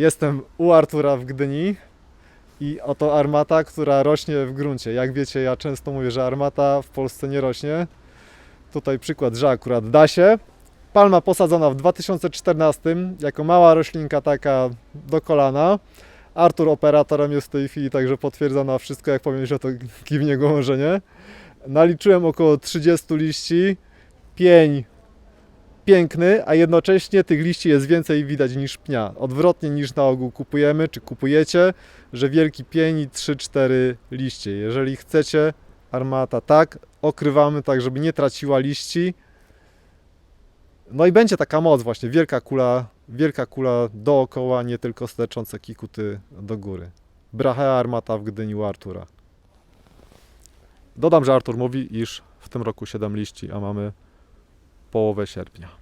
Jestem u Artura w Gdyni i oto armata, która rośnie w gruncie. Jak wiecie, ja często mówię, że armata w Polsce nie rośnie. Tutaj przykład, że akurat da się. Palma posadzona w 2014 jako mała roślinka taka do kolana. Artur operatorem jest w tej chwili, także potwierdza na wszystko, jak powiem, że to kiwnie głową, że nie. Naliczyłem około 30 liści. Pień piękny, a jednocześnie tych liści jest więcej widać niż pnia. Odwrotnie niż na ogół kupujemy, czy kupujecie, że wielki pień i 3-4 liście. Jeżeli chcecie, armata tak, okrywamy tak, żeby nie traciła liści. No i będzie taka moc właśnie, wielka kula, wielka kula dookoła, nie tylko sterczące kikuty do góry. Brachea armata w Gdyni Artura. Dodam, że Artur mówi, iż w tym roku 7 liści, a mamy połowę sierpnia.